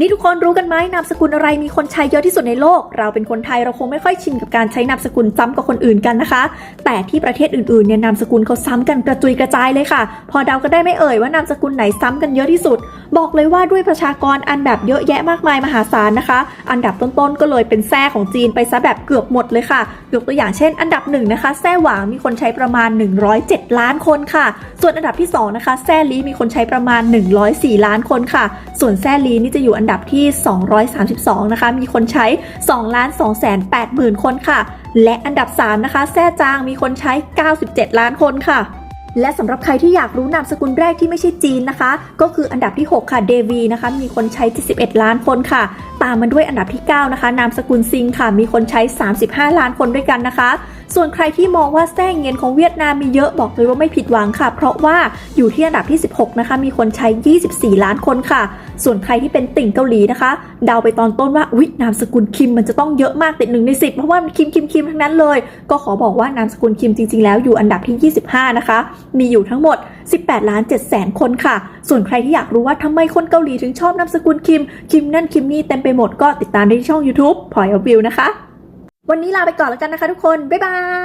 นี่ทุกคนรู้กันไหมนามสกุลอะไรมีคนใช้เยอะที่สุดในโลก เราเป็นคนไทยเราคงไม่ค่อยชินกับการใช้นามสกุลซ้ำกับคนอื่นกันนะคะ แต่ที่ประเทศอื่นๆเนี่ยนามสกุลเขาซ้ำกันกระจุยกระจายเลยค่ะ พอเดาก็ได้ไม่เอ่ยว่านามสกุลไหนซ้ำกันเยอะที่สุด บอกเลยว่าด้วยประชากรอันแบบเยอะแยะมากมายมหาศาลนะคะ อันดับต้นๆก็เลยเป็นแซ่ของจีนไปซะแบบเกือบหมดเลยค่ะ ยกตัวอย่างเช่น อันดับหนึ่งนะคะแซ่หวางมีคนใช้ประมาณ 107 ล้านคนค่ะ ส่วนอันดับที่สองนะคะแซ่ลีมีคนใช้ประมาณ 104 ล้านคนค่ะ ส่วนแซ่ลีนี่จะอยู่อันดับที่ 232 นะคะ มีคนใช้2ล้าน2แสน8หมื่นคนค่ะ และอันดับ3นะคะแซ่จางมีคนใช้ 97 ล้านคนค่ะ และสำหรับใครที่อยากรู้นามสกุลแรกที่ไม่ใช่จีนนะคะ ก็คืออันดับที่ 6 ค่ะเดวีนะคะมีคนใช้71ล้านคนค่ะ ตามมาด้วยอันดับที่ 9 นะคะ นามสกุลซิงค่ะ มีคนใช้ 35 ล้านคนด้วยกันนะคะ ส่วนใครที่มองว่าแซ่เงินของเวียดนามมีเยอะบอกเลยว่าไม่ผิดหวังค่ะ เพราะว่าอยู่ที่อันดับที่ 16 นะคะ มีคนใช้ 24 ล้านคนค่ะ ส่วนใครที่เป็นติ่งเกาหลีนะคะ เดาไปตอนต้นว่าอุ๊ยนามสกุลคิมมันจะต้องเยอะมากติดหนึ่งในสิเพราะว่ามันคิมคิมคิมทั้งนั้นเลย ก็ขอบอกว่านามสกุลคิมจริง ๆ แล้วอยู่อันดับที่ 25 นะคะ มีอยู่ทั้งหมด 18 ล้าน7แสนคนค่ะ ส่วนใครที่อยากรู้ว่าทำไมคนเกาหลีถึงชอบนามสกุลคิม คิมนั่นคิมนี่เต็มไปหมดก็ติดตามได้ที่ช่อง YouTube Point of View นะคะ วันนี้ลาไปก่อนแล้วกันนะคะทุกคน บ๊ายบาย